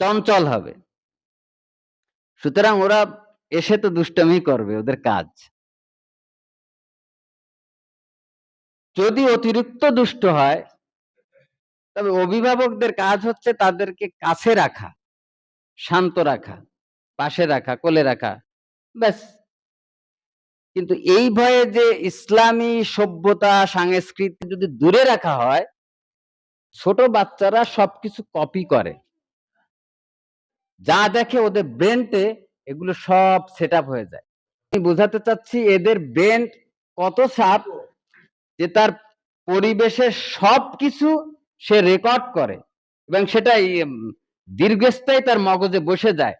চঞ্চল হবে। সুতরাং ওরা এসে তো দুষ্টমি করবে ওদের কাজ। যদি অতিরিক্ত দুষ্ট হয়, তবে অভিভাবকদের কাজ হচ্ছে তাদেরকে কাছে রাখা, শান্ত রাখা, পাশে রাখা, কোলে রাখা, ব্যাস। কিন্তু এই ভয়ে যে ইসলামী সভ্যতা, সংস্কৃতি যদি দূরে রাখা হয়, ছোট বাচ্চারা সবকিছু কপি করে। যা দেখে ওদের ব্রেনতে এগুলো সব সেট হয়ে যায়। আমি বোঝাতে চাচ্ছি এদের ব্রেন কত সাপ যে তার পরিবেশের সবকিছু সে রেকর্ড করে এবং সেটাই দীর্ঘস্থায়ী তার মগজে বসে যায়।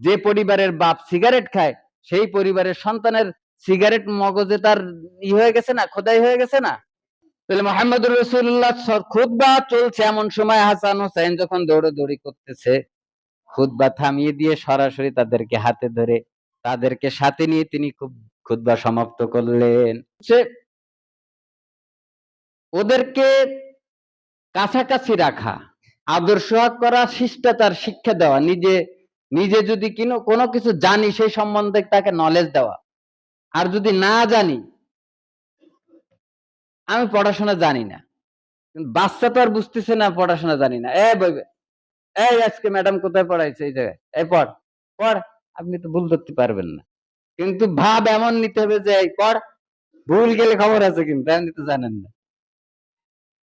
যে পরিবারের বাপ সিগারেট খায়, সেই পরিবারের সন্তানের সিগারেট মগজে তার ই হয়ে গেছে না, খোদাই হয়ে গেছে না? তাহলে মোহাম্মদুর রসুল্লাহ খুদ্া চলছে এমন সময় হাসান হোসেন যখন দৌড়াদৌড়ি করতেছে খুদ্া থামিয়ে দিয়ে সরাসরি তাদেরকে হাতে ধরে তাদেরকে সাথে নিয়ে তিনি খুব খুদ্া সমাপ্ত করলেন। সে ওদেরকে কাছাকাছি রাখা, আদর্শ করা, শিষ্টাচার, শিক্ষা দেওয়া, নিজে নিজে যদি কিনো, কোনো কিছু জানি সেই সম্বন্ধে তাকে নলেজ দেওয়া। আর যদি না জানি, আমি পড়াশোনা জানি না। বাচ্চা তো আর বুঝতেছে না, পড়াশোনা জানি না। এ এই আজকে ম্যাডাম কোথায় পড়াইছে? এই জায়গায়। এই পড় পড়। আপনি তো ভুল ধরতে পারবেন না। কিন্তু ভাব এমন নিতে হবে যে, এই পড়, ভুল গেলে খবর আছে কিন্তু, আপনি তো জানেন না।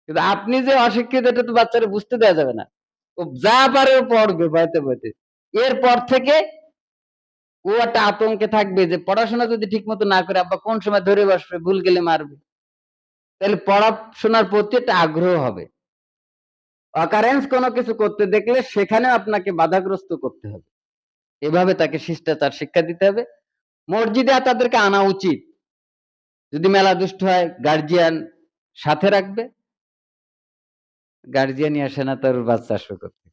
কিন্তু আপনি যে অশিক্ষিত, এটা তো বাচ্চারা বুঝতে দেওয়া যাবে না। ও যা পারে পড়বে বইতে বইতে এরপর থেকে ও একটা আতঙ্কে থাকবে যে, পড়াশোনা যদি ঠিক মতো না করে, আব্বা কোন সময় ধরে বসবে, ভুল গেলে মারবে? তাহলে পড়াশোনার প্রতি একটা আগ্রহ হবে। অকারেন্স কোনো কিছু করতে দেখলে সেখানে আপনাকে বাধাগ্রস্ত করতে হবে। এভাবে তাকে শিষ্টাচার শিক্ষা দিতে হবে। মসজিদে তাদেরকে আনা উচিত। যদি মেলা দুষ্ট হয় গার্জিয়ান সাথে রাখবে। গার্জিয়ানই আসে না তার বাচ্চা আসবে করতে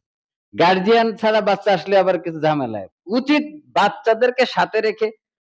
গার্জিয়ান ছাড়া বাচ্চা আসলে আবার কিছু ঝামেলা উচিত বাচ্চাদেরকে সাথে রেখে